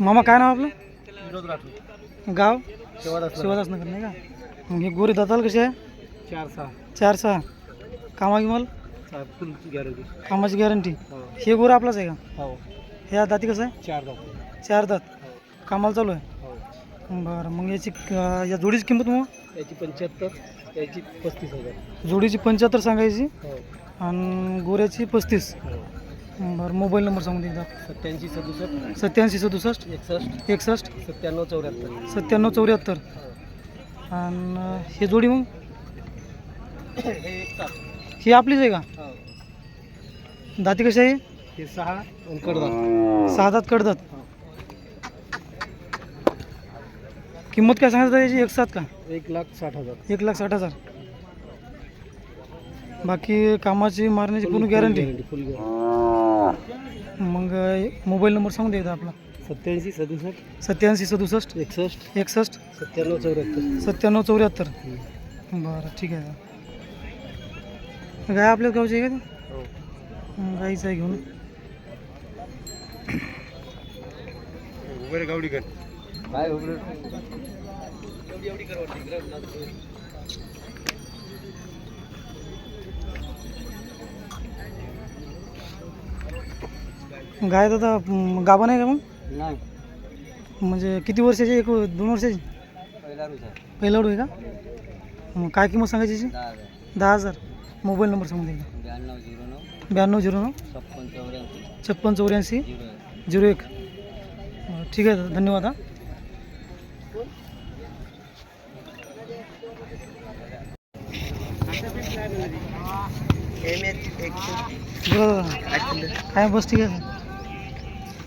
मामा काय नाव आपलं? विरोध राठोड. गाव? शिवादास शिवदास नगर नाही का? मग हे गोरे दाताल कसे आहे? चार सहा. चार सहा. कामा गिमाल? सहा फुल गॅरंटी. कामाची गॅरंटी. हो. हे गोरं आपलाच आहे का? हो. ह्या दाती कसं आहे? चार दाखव चार दात. कामाला चालू आहे? हो. बरं मग याची या जोडीची किंमत मग याची पंच्याहत्तर याची पस्तीस हजार. जोडीची पंच्याहत्तर सांगायची हो. आणि गोऱ्याची पस्तीस. हो. बरं मोबाईल नंबर सांगून एकदा सत्याऐंशी सदुसष्ट. सत्याऐंशी सदुसष्ट. एकसष्ट. एकसष्ट. सत्त्याण्णव चौऱ्याहत्तर. सत्त्याण्णव चौऱ्याहत्तर. आणि हे जोडी मग? हे ही आपलीच आहे का? हो. दाती कशी आहे? हे सहा आणि कडदा सहा दात कडदात किंमत काय सांगायचं याची? एक सात का? एक लाख साठ हजार. एक लाख साठ हजार. बाकी कामाची मारण्याची पूर्ण गॅरंटी फुल गॅरंटी मग मोबाईल नंबर सांगून द्यायचा आपला. सत्याऐंशी सदुसष्ट. सत्याऐंशी सदुसष्ट. एकसष्ट. एकसष्ट. सत्त्याण्णव चौऱ्याहत्तर. सत्त्याण्णव चौऱ्याहत्तर. बरं ठीक आहे. गाय आपल्याच गावची आहे का ती? हो. गाईचं आहे घेऊन. गावडी कर गाय दादा म, गाभण आहे का मग? नाही. म्हणजे किती वर्षाची एक दोन वर्षाची? पहिला रुचा पहिला आहे का? मग काय किंमत सांगायची याची? दहा हजार. दहा हजार. मोबाईल नंबर सांगून द्या एकदा. ब्याण्णव झिरो नऊ. ब्याण्णव झिरो नऊ? छप्पन चौऱ्याऐंशी. छप्पन चौऱ्याऐंशी? झिरो झिरो एक. बरं, ठीक आहे दादा धन्यवाद हा. बोला दादा काय बस ठीक आहे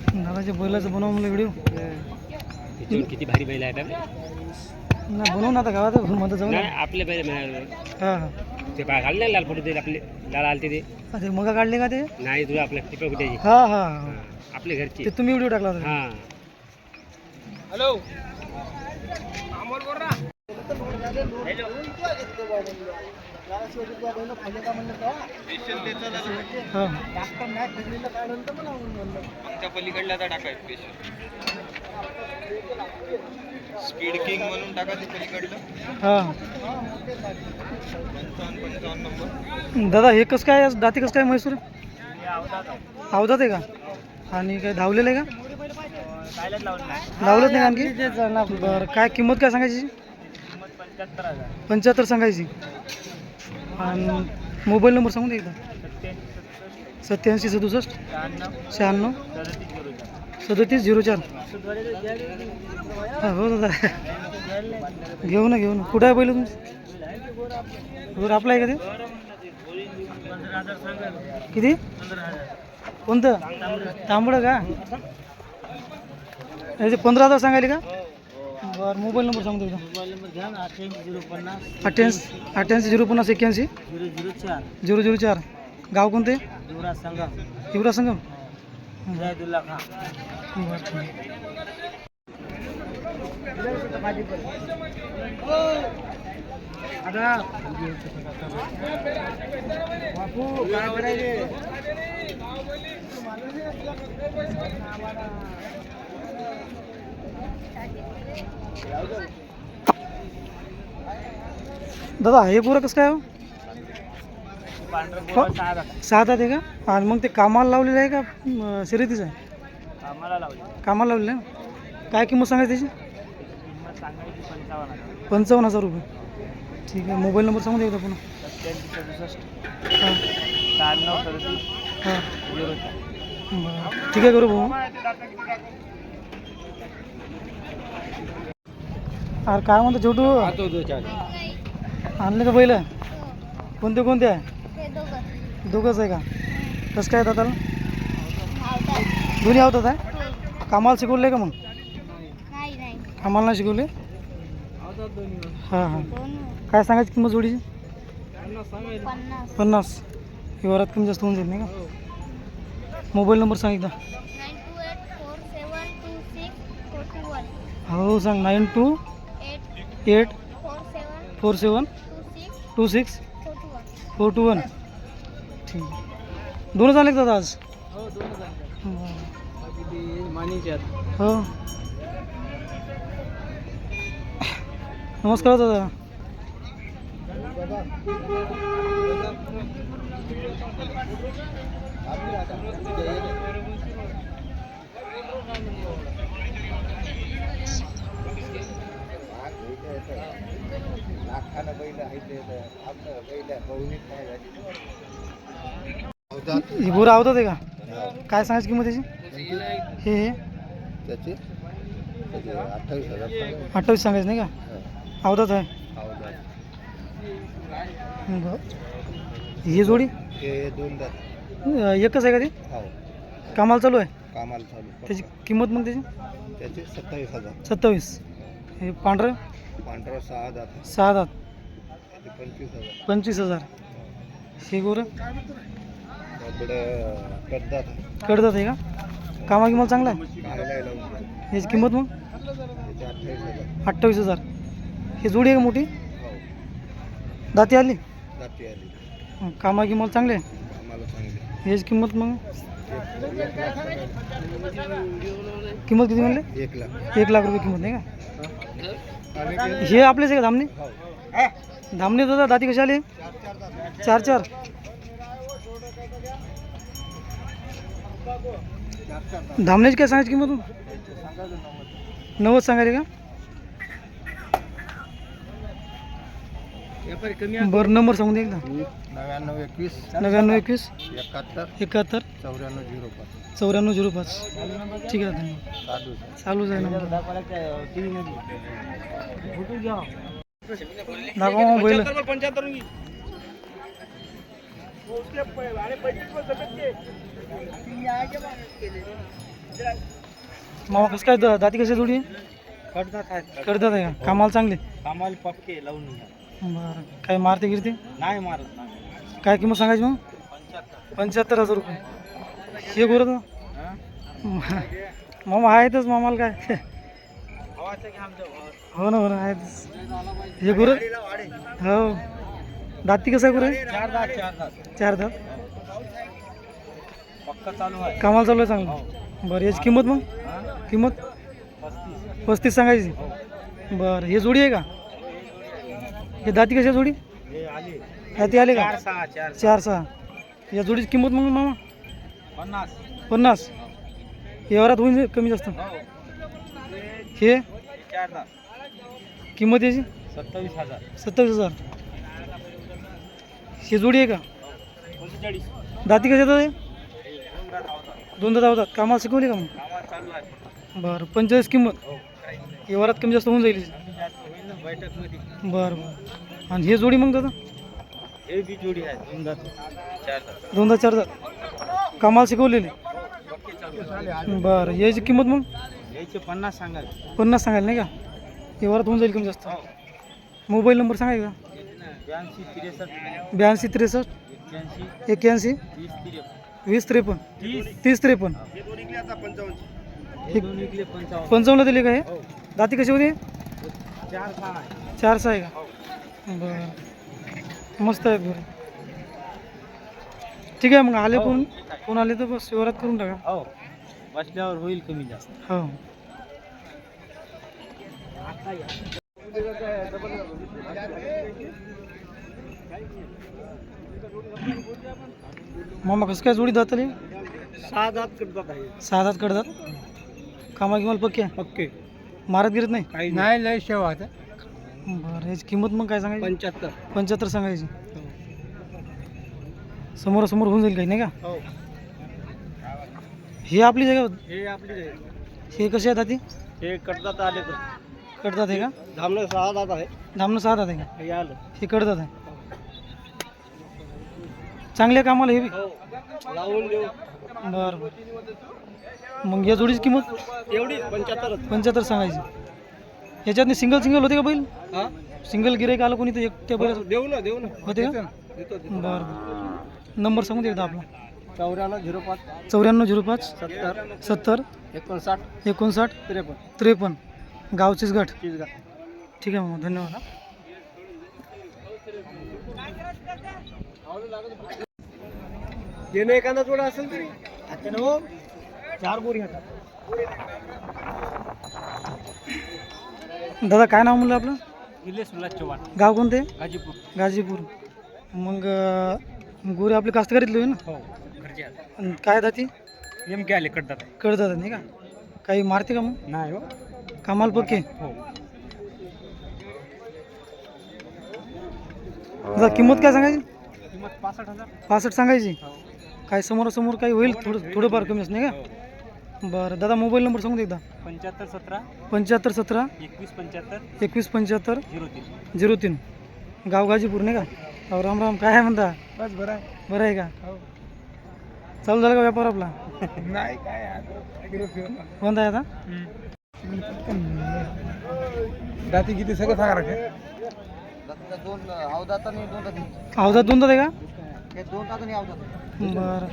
दादाच्या बैलाचं बनवा मला व्हिडिओ किती भारी बैल आहेत नाही बनवू ना आता गावात म्हणतो जाऊ ना आपले बैल मिळाले. हां ते पा घालले लाल फोटो ते आपले लाल आलते ते. ते मग काढले का ते? नाही तुला आपल्या टिपा कुठे हां हां हां. आपले घरचे. ते तुम्ही व्हिडिओ टाकला होता. हा. हॅलो. हां आमच्या आता स्पीड किंग म्हणून टाका ते पलीकडलं. हां पंचावन्न पंचावन्न नंबर दादा हे कसं काय दाती कसं काय म्हैसूर? अवधात आहे का? आणि काय धावलेलं आहे का? लावलंच नाही आणखी? बरं काय किंमत काय सांगायची? पंच्याहत्तर सांगायची. आणि मोबाईल नंबर सांगून दे एकदा. सत्याऐंशी सदुसष्ट शहाण्णव सदतीस झिरो चार. हो दादा घेऊ ना घेऊ ना. कुठं आहे पहिलं तुमचं? घर आपलं आहे का ते? किती? कोणतं? तांबडं का? याचे पंधरा हजार सांगायले का? बरं मोबाईल नंबर सांगतो एकदा अठ्ठ्याऐंशी अठ्ठ्याऐंशी झिरो पन्नास एक्क्याऐंशी झिरो झिरो चार। झिरो झिरो चार। गाव कोणते? युवराज संगम। युवराज संगम। जयदुल्ला खान बरं ठीक बापू काय करायचे दादा हे पुरं कसं काय हो? हो. सहा दात आहे का? आणि मग ते कामाला लावलेलं आहे का शर्यतीचं आहे? आम्हाला लावली कामाला लावलेलं आहे? ना काय किंमत सांगायची त्याची? किंमत सांगायची पंचावन्न हजार. पंचावन्न हजार रुपये. ठीक आहे मोबाईल नंबर सांगून द्या एकदा पुन्हा सत्याऐंशी सदुसष्ट हां. शहाण्णव सदतीस हां. बरं. ठीक आहे करू भाऊ. अरे काय म्हणतो छोटू? तो दो चार. आणले का बैल? कोणते कोणते? आहे दोघंच आहे का? कसं काय दादाला? दोन्ही आवतात आहे कामाला शिकवले का मग? नाही नाही. कामाला नाही शिकवले हां हां. दोन काय सांगायची किंमत जोडीची? पन्नास. व्यवहारात कमी जास्त होऊन जाईल नाही का? मोबाईल नंबर सांग एकदा. हो संग nine two eight four seven two six four two one ठीक. दोनों आले दादा आज? हो हाँ। हाँ। नमस्कार दादा। ही बोर आवतात आहे का? काय सांगायची किंमत त्याची हे हे. त्याचे? अठ्ठावीस हजार अठ्ठावीस सांगायचं नाही का? आवतात आहे. बरं. ही जोडी? हे दोन एकच आहे का ती? हो. कामाला चालू आहे? कामाला चालू त्याची किंमत मग त्याची? त्याचे सत्तावीस हजार. सत्तावीस. हे पांढरं? पांढरा सहा दात सहा दात. पंचवीस हजार. पंचवीस हजार. हे गोरं? कडदात कडदात आहे का? कामा किंमत चांगला आहे? चांगला लावून याची किंमत मग? त्याचे अठ्ठावीस हजार. अठ्ठावीस हजार. ही जोडी आहे का मोठी? हो. दाती आली? हं, कामा किंमत चांगली आहे? आम्हाला चांगली याची किंमत मग. किंमत किती म्हणले? एक लाख. एक लाख रुपये किंमत नाही का? हे आपलेच आहे का धामणे? हो. धामणे दादा दाती कशी आली? चार चार. धामण्याची काय सांगायची किंमत? नव्वद सांगायची का? बरं नंबर सांगून दे एकदा. नव्याण्णव एकवीस. नव्याण्णव एकवीस. एकाहत्तर. एकाहत्तर. चौऱ्याण्णव झिरो पाच. चौऱ्याण्णव झिरो पाच. ठीक आहे धन्यवाद. चालू चालूच आहे नंबर. मग बैल. मामा कसं काय दाती कशी जोडी? कडदात आहे. करतात आहे का? कामाला चांगले? कामाला पक्के लावून बरं. काय मारते गिरते? नाही मारत नाही. काय किंमत सांगायची मग? पंच्याहत्तर. हजार रुपये. हे गोरं मामा आहेतच मामाला काय? हो ना हो ना आहेतच हे गुरु? हो. दाती कसं आहे गुरु? चार दात चार चार कामाला चालू आहे चांगलं. बरं याची किंमत मग? किंमत? पस्तीस. सांगायची. बरं हे जोडी आहे का? हे दाती कशी जोडी? हे आले. दाती आले का? चार सहा चार चार या जोडीची किंमत मग मामा? पन्नास. पन्नास. व्यवहारात होईल कमी जास्त. हे? चार दात. किंमत याची? सत्तावीस हजार. सत्तावीस हजार. ही जोडी आहे का? दाती कशी येतात हे? दोन दात होतात कामाला शिकवली का मग? बरं पंचेचाळीस किंमत. हो. व्यवहारात कमी जास्त होऊन जाईल बरं बरं. आणि हे जोडी मग दादा? हे बी जोडी आहे. दोन चार दात दोन दात चार दात कामाला शिकवलेली. बरं याची किंमत मग? याचे पन्नास सांगाल पन्नास सांगायला नाही का? व्यवहारात होऊन जाईल कमी जास्त. हो मोबाईल नंबर सांगायचा ब्याऐंशी त्रेसष्ट. ब्याऐंशी त्रेसष्ट. एक्क्याऐंशी. एक्क्याऐंशी. तीस त्रेपन्न. वीस त्रेपन्न. तीस. तीस त्रेपन्न. हे दोन पंचावन्न. हे दिले का हे? हो. दाती कशी होती? चार सहा आहे. चार सहा आहे हो. का बरं. मस्त आहे बरं. ठीक आहे मग आले कोण? कोण आले तर बस व्यवहारात करून टाका. हो. बसल्यावर होईल कमी जास्त. हो. मामा कसं काय जोडी दाताले? सहा दात कटतात आहे. सहा दात कडतात कामा किंमत पक्की? आहे ओके मारत गिरत नाही? काही नाही. लय शेवा आता. बरं याची किंमत मग काय सांगायची? पंच्याहत्तर. पंच्याहत्तर सांगायची. समोरासमोर होऊन जाईल काही नाही का? हो. ही आपली जागा हे आपली हे कसे आहेत ती हे कटतात आले तर. कडतात आहे का? धामणे सहा दात आहे. धामणं सहा दात आहे का? हे आलं. हे कडतात आहे. चांगल्या कामाला हे बी? हो. लावून देऊ. बरं बरं. मग या जोडीची किंमत? एवढी पंच्याहत्तर पंच्याहत्तर सांगायची. याच्यात सिंगल सिंगल होते का बैल? हा? सिंगल गिरायक आलं कोणी तर एकट्या बैल देऊ ना देऊ ना. होते का? देतो. बरं बरं. नंबर सांगून दे एकदा आपला. चौऱ्याण्णव झिरो पाच. चौऱ्याण्णव झिरो पाच. सत्तर. सत्तर. एकोणसाठ. एकोणसाठ. त्रेपन्न. त्रेपन्न. गावचीच गट ठीक आहे मग धन्यवाद हा. देणं एखादा थोडा असेल तरी. चार बोरी हातात दादा काय नाव म्हणलं आपलं? निलेश चव्हाण. गाव कोणते? गाजीपूर. गाजीपूर. मग गुरे आपली कास्तकारीतली होई ना? हो घरचे आणि काय जाती? एम के आले कडतात कळतात नाही का? काही मारते का मग? नाही हो. कामाला पक्के हो. दादा किंमत काय सांगायची? पासष्ट सांगायची? हो. काय समोरासमोर काही होईल? थोडं थोडंफार कमी असं नाही का? बरं दादा मोबाईल नंबर सांगू दे एकदा. पंच्याहत्तर सतरा. पंच्याहत्तर सतरा. एकवीस पंच्याहत्तर. एकवीस पंच्याहत्तर. झिरो तीन. झिरो तीन. गाव गाजीपूर नाही का? राम राम. काय आहे म्हणता? बस बरं आहे. बरं आहे का? हो. चालू झाला का व्यापार आपला? नाही काय कोणता आहे आता? जाती किती सगळं सांगा राखे दोन अवधात आणि दोन आहे हे दोन तास आणि अवधात का बरं.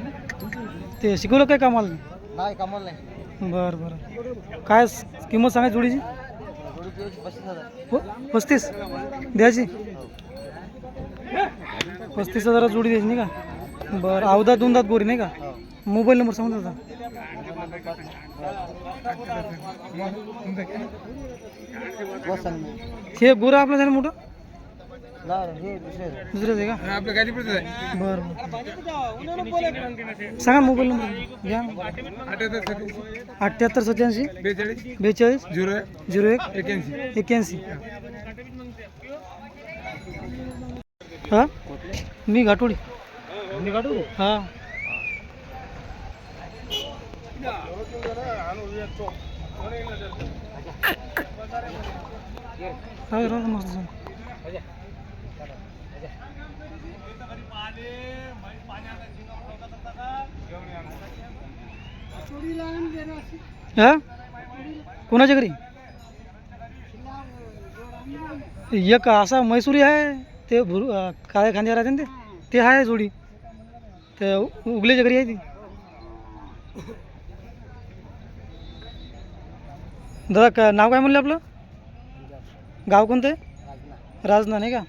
ते शिकवलं काय कामाला? नाही कमाल नाही. बरं बरं. काय स- किंमत सांगायची जोडीची? थोडी दिवस पस्तीस हजार. हो पस्तीस? द्यायची? पस्तीस हजारात जोडी द्यायची नाही का? बरं अवधात दोन दात गोरी नाही का? मोबाईल नंबर सांगू दादा वसंत हे गोरं आपलं झालं मोठं? नाही हे दुसरे दुसरंच आहे का बरं बरं. सांगा मोबाईल नंबर. घ्या अठ्ठ्याहत्तर सत्याऐंशी बेचाळीस. झिरो झिरो एक. एक्याऐंशी एक्क्याऐंशी. हां? मी घाटोडी. हां दे मस्त जाऊन. हा? कोणाच्या घरी? एक असा मैसुरी आहे ते भुर काय काळ्या खांद्या राहते ना ते? ते आहे जोडी. ते उ- उगलेच्या घरी आहे ती. दादा का नाव काय म्हणलं आपलं? गाव कोणतं आहे? राजना नाही का?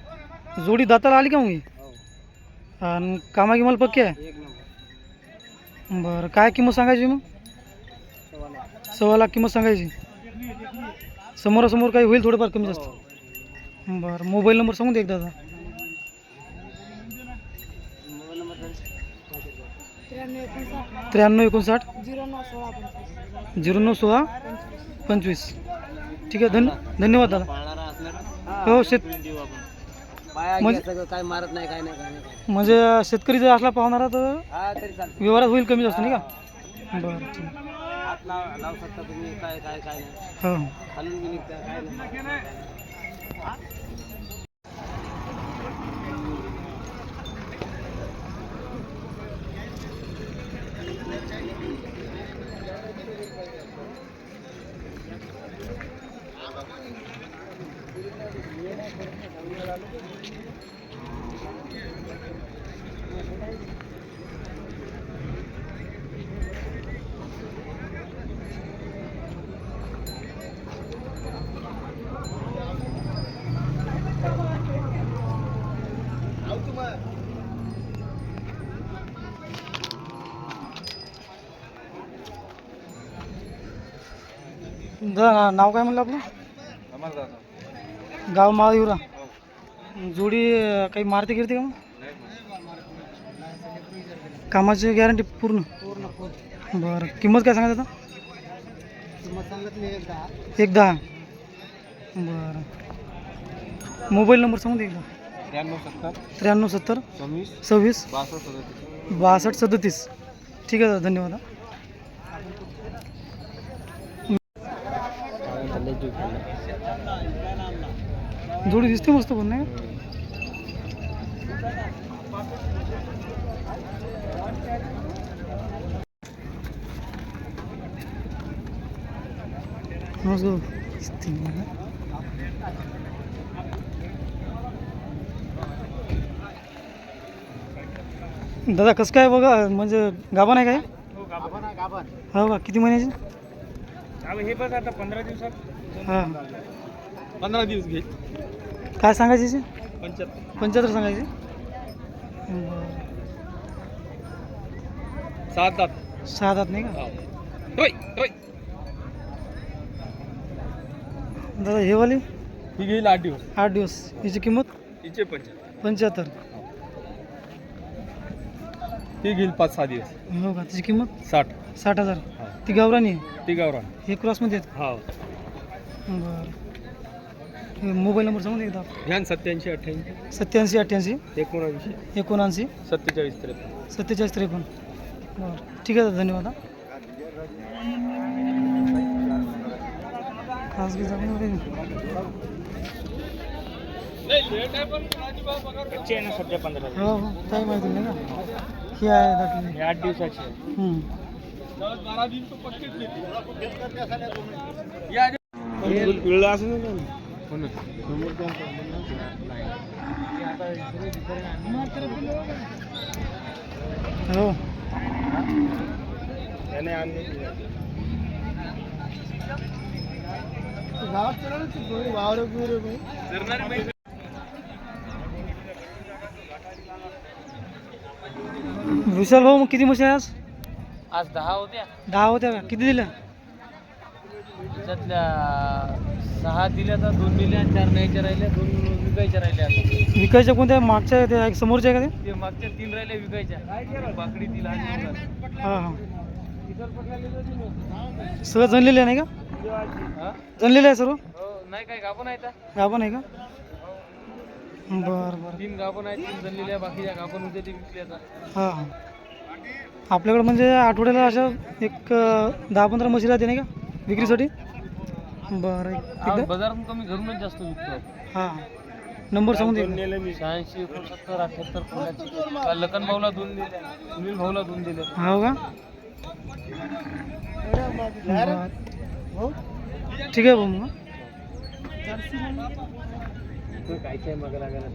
जोडी दाताला आली का मग ही? आणि कामा गिमाला पक्की आहे? बरं काय किंमत सांगायची मग? सव्वा लाख किंमत सांगायची. समोरासमोर काही होईल थोडंफार कमी जास्त. बरं मोबाईल नंबर सांगून दे एकदा आता. त्र्याण्णव एकोणसाठ. झिरो नऊ सोळा. पंचवीस. ठीक आहे धन्य धन्यवाद दादा. हो शेत म्हणजे काय मारत नाही काय नाही काय नाही म्हणजे शेतकरी जर असला पाहणारा तर हा व्यवहारात होईल कमी जास्त नाही का? बरं ठीक. हात लाव लावू शकता तुम्ही काय काय काय नाही. हो हो. खालून बी निघतं काय नाही दादा नाव काय म्हणलं आपलं गाव महादेवरा जोडी काही मारते गिरते का मग? कामाची गॅरंटी पूर्ण? बरं. किंमत काय आता सांगत एक दहा. बरं. मोबाईल नंबर सांगू दे एकदा. त्र्याण्णव सत्तर. त्र्याण्णव सत्तर. सव्वीस. सव्वीस. बासष्ट सदतीस. बासष्ट सदतीस. ठीक आहे दादा. धन्यवाद. जोडी दिसते मस्त पण नाही दिसते मला. दादा कसं काय बघा? म्हणजे गाभा नाही काय? हो का? किती महिन्याची? हे बस आता पंधरा दिवसात. हां. पंधरा दिवस घे. काय सांगायचे याचे? पंच्याहत्तर. पंच्याहत्तर सांगायचे? बरं. सात सात सहा दात नाही का? होय होय. दादा हे वाली? ही घेईल आठ दिवस. आठ दिवस. याची किंमत? हिचे पंच्याहत्तर. पंच्याहत्तर. ती घेईल पाच सहा दिवस. हो का? त्याची किंमत? साठ. साठ हजार. हा. ती गावरानी आहे? ती गावरान. हे क्रॉसमध्ये आहेत? हा. बरं. हे मोबाईल नंबर सांगून एकदा ध्यान सत्याऐंशी अठ्ठ्याऐंशी. सत्याऐंशी अठ्ठ्याऐंशी. एकोणऐंशी. एकोणऐंशी. सत्तेचाळीस त्रेपन्न. सत्तेचाळीस त्रेपन्न. बरं. ठीक आहे दादा धन्यवाद हा. खासगी कच्ची आहे ना सध्या पंधरा हो हो काही माहिती नाही का ही आहे दाखली आठ दिवसाची हम्म. पिळला असं हो विशाल भाऊ मग किती म्हशी आहे आज? आज दहा होत्या. दहा होत्या का? किती दिल्या? त्याच्यातल्या सहा दिल्या तर दोन दिल्या चार न्यायच्या राहिल्या दोन विकायच्या राहिल्या आता. विकायच्या कोणत्या? मागच्या त्या समोरच्या आहे का ते? ते मागच्या तीन राहिल्या विकायच्या. बाकडी ती लहान मुलं. हां हां. जनलेलं आहे नाही का? हा? जनलेलं आहे सर्व? हो नाही काय गाभण आहेत गाभण आहे का? बरं बरं. तीन गाभण आहेत तीन जनलेल्या बाकीच्या गाभण होत्या ते विकले आता. हां हां. आपल्याकडे म्हणजे आठवड्याला अशा एक दहा पंधरा म्हशी राहते नाही का? विक्रीसाठी? बरं एक- हा, एकदा? बाजारातून कमी घरूनच जास्त विकतो. हां. नंबर सांगून दे. शहाऐंशी एकोणसत्तर अठ्याहत्तर पुण्याची लखन भाऊला दोन दिल्या सुनील भाऊला दोन दिल्या हो का? हो ठीक आहे भाऊ मग कायच्या मग लागायला